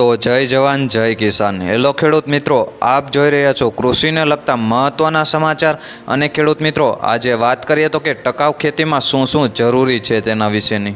તો જય જવાન, જય કિસાન. હેલો ખેડૂત મિત્રો, આપ જોઈ રહ્યા છો કૃષિને લગતા મહત્ત્વના સમાચાર. અને ખેડૂત મિત્રો, આજે વાત કરીએ તો કે ટકાઉ ખેતીમાં શું શું જરૂરી છે તેના વિશેની.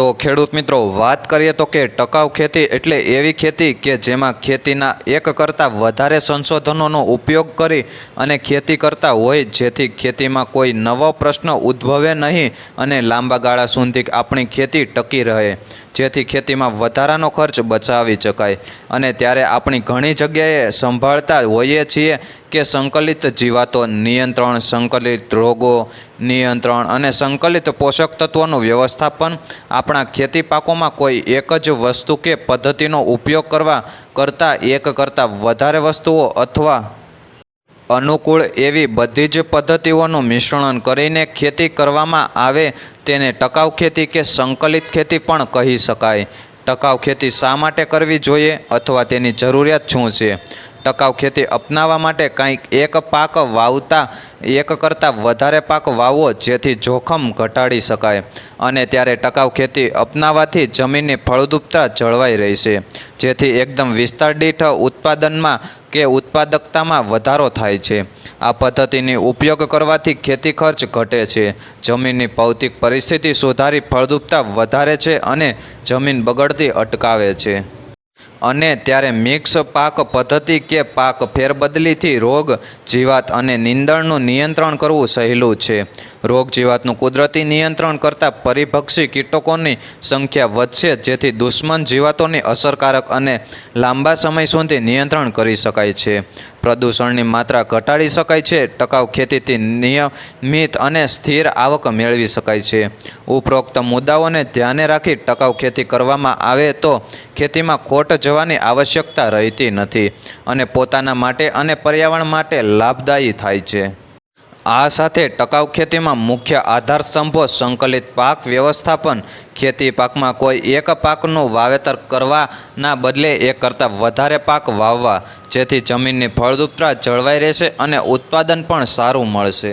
તો ખેડૂત મિત્રો, વાત કરીએ તો કે ટકાઉ ખેતી એટલે એવી ખેતી કે જેમાં ખેતીના એક કરતાં વધારે સંશોધનોનો ઉપયોગ કરી અને ખેતી કરતા હોય જેથી ખેતીમાં કોઈ નવો પ્રશ્ન ઉદ્ભવે નહીં અને લાંબા ગાળા સુધી આપણી ખેતી ટકી રહે, જેથી ખેતીમાં વધારાનો ખર્ચ બચાવી શકાય. અને ત્યારે આપણી ઘણી જગ્યાએ સંભાળતા હોઈએ છીએ કે સંકલિત જીવાતો નિયંત્રણ, સંકલિત રોગો નિયંત્રણ અને સંકલિત પોષક તત્વોનું વ્યવસ્થાપન આપણા ખેતી પાકોમાં કોઈ એક જ વસ્તુ કે પદ્ધતિનો ઉપયોગ કરવા કરતાં એક કરતાં વધારે વસ્તુઓ અથવા અનુકૂળ એવી બધી જ પદ્ધતિઓનું મિશ્રણ કરીને ખેતી કરવામાં આવે તેને ટકાઉ ખેતી કે સંકલિત ખેતી પણ કહી શકાય. ટકાઉ ખેતી શા માટે કરવી જોઈએ અથવા તેની જરૂરિયાત શું છે? ટકાઉ ખેતી અપનાવવા માટે કંઈક એક પાક વાવતા, એક કરતાં વધારે પાક વાવવો જેથી જોખમ ઘટાડી શકાય. અને ત્યારે ટકાઉ ખેતી અપનાવવાથી જમીનની ફળદ્રુપતા જળવાઈ રહેશે, જેથી એકદમ વિસ્તાર દીઠ ઉત્પાદનમાં કે ઉત્પાદકતામાં વધારો થાય છે. આ પદ્ધતિની ઉપયોગ કરવાથી ખેતી ખર્ચ ઘટે છે, જમીનની ભૌતિક પરિસ્થિતિ સુધારી ફળદ્રુપતા વધારે છે અને જમીન બગડતી અટકાવે છે. અને ત્યારે મિક્સ પાક પદ્ધતિ કે પાક ફેરબદલીથી રોગ, જીવાત અને નીંદણનું નિયંત્રણ કરવું સહેલું છે. રોગ, જીવાતનું કુદરતી નિયંત્રણ કરતાં પરિભક્ષી કીટકોની સંખ્યા વધશે, જેથી દુશ્મન જીવાતોની અસરકારક અને લાંબા સમય સુધી નિયંત્રણ કરી શકાય છે. પ્રદૂષણની માત્રા ઘટાડી શકાય છે, ટકાઉ ખેતીથી નિયમિત અને સ્થિર આવક મેળવી શકાય છે. ઉપરોક્ત મુદ્દાઓને ધ્યાને રાખી ટકાઉ ખેતી કરવામાં આવે તો ખેતીમાં ખોટ જવાની આવશ્યકતા રહેતી નથી અને પોતાના માટે અને પર્યાવરણ માટે લાભદાયી થાય છે. આ સાથે ટકાઉ ખેતીમાં મુખ્ય આધાર સ્તંભો સંકલિત પાક વ્યવસ્થાપન, ખેતી પાકમાં કોઈ એક પાકનું વાવેતર કરવાના બદલે એક કરતાં વધારે પાક વાવવા, જેથી જમીનની ફળદ્રુપતા જળવાઈ રહેશે અને ઉત્પાદન પણ સારું મળશે.